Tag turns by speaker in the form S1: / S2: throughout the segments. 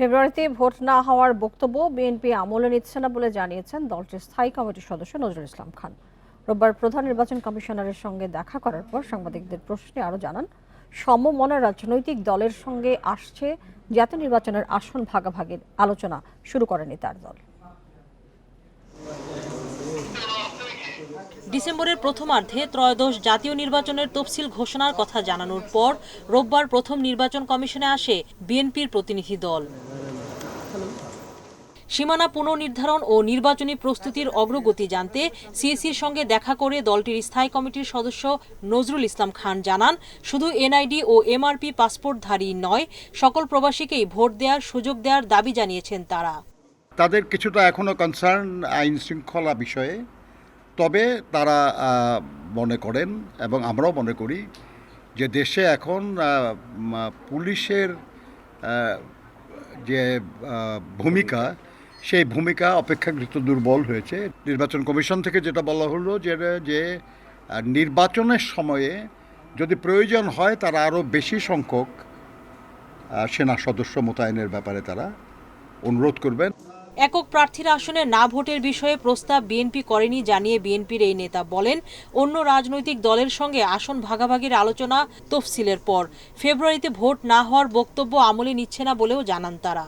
S1: ফেব্রুয়ারিতে ভোট না হওয়ার বক্তব্য বিএনপি আমলে নিচ্ছে না বলে জানিয়েছেন দলটির স্থায়ী কমিটির সদস্য নজরুল ইসলাম খান। রোববার প্রধান নির্বাচন কমিশনারের সঙ্গে দেখা করার পর সাংবাদিকদের প্রশ্নে আরও জানান, সমমনা রাজনৈতিক দলের সঙ্গে আসছে জাতীয় নির্বাচনের আসন ভাগাভাগির আলোচনা শুরু করেনি তার দল।
S2: ডিসেম্বরের প্রথমার্ধে ত্রয়োদশ জাতীয় নির্বাচনের তফসিল ঘোষণার কথা জানানোর পর রোববার প্রথম নির্বাচন কমিশনে আসে বিএনপির প্রতিনিধি দল। সীমানা পুনর্নির্ধারণ ও নির্বাচনী প্রস্তুতির অগ্রগতি জানতে সিএসির সঙ্গে দেখা করে দলটির স্থায়ী কমিটির সদস্য নজরুল ইসলাম খান জানান, শুধু এনআইডি ও এমআরপি পাসপোর্টধারী নয়, সকল প্রবাসীকেই ভোট দেওয়ার সুযোগ দেওয়ার দাবি জানিয়েছেন তারা।
S3: তাদের কিছুটা এখনও কনসার্ন আইন শৃঙ্খলা বিষয়ে, তবে তারা মনে করেন এবং আমরাও মনে করি যে দেশে এখন পুলিশের যে ভূমিকা সেই ভূমিকা অপেক্ষাকৃত দুর্বল হয়েছে। নির্বাচন কমিশন থেকে যেটা বলা হলো যে যে নির্বাচনের সময়ে যদি প্রয়োজন হয় তারা আরও বেশি সংখ্যক সেনা সদস্য মোতায়েনের ব্যাপারে তারা অনুরোধ করবেন।
S2: একক প্রার্থীর আসনে না ভোটের বিষয়ে প্রস্তাব বিএনপি করেনি জানিয়ে বিএনপির এই নেতা বলেন, অন্য রাজনৈতিক দলের সঙ্গে আসন ভাগাভাগির আলোচনা তফসিলের পর। ফেব্রুয়ারিতে ভোট না হওয়ার বক্তব্য আমলে নিচ্ছে না বলেও জানান তারা।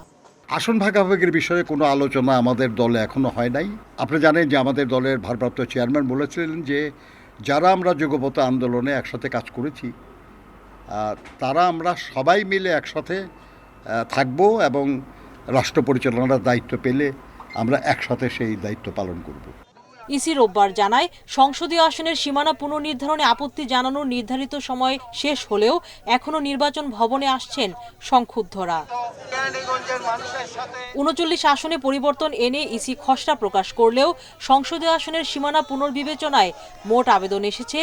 S3: আসন ভাগাভাগির বিষয়ে কোনো আলোচনা আমাদের দলে এখনও হয় নাই। আপনি জানেন যে আমাদের দলের ভারপ্রাপ্ত চেয়ারম্যান বলেছিলেন যে যারা আমরা যোগ্যতা আন্দোলনে একসাথে কাজ করেছি তারা আমরা সবাই মিলে একসাথে থাকব এবং রাষ্ট্র পরিচালনার দায়িত্ব পেলে আমরা একসাথে সেই দায়িত্ব পালন করব।
S2: ইসি রোববার জানায়, সংসদীয় আসনের সীমানা পুনর্নির্ধারণে আপত্তি জানানোর নির্ধারিত সময় শেষ হলেও এখনও নির্বাচন ভবনে আসছেন সংক্ষুব্ধরা। উনচল্লিশ আসনে পরিবর্তন এনে ইসি খসড়া প্রকাশ করলেও সংসদীয় আসনের সীমানা পুনর্বিবেচনায় মোট আবেদন এসেছে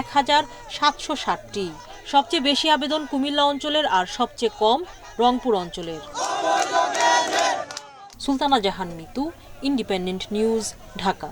S2: এক হাজার সাতশো ষাটটি। সবচেয়ে বেশি আবেদন কুমিল্লা অঞ্চলের আর সবচেয়ে কম রংপুর অঞ্চলের। Sultana Jahan Mitu, Independent News, Dhaka.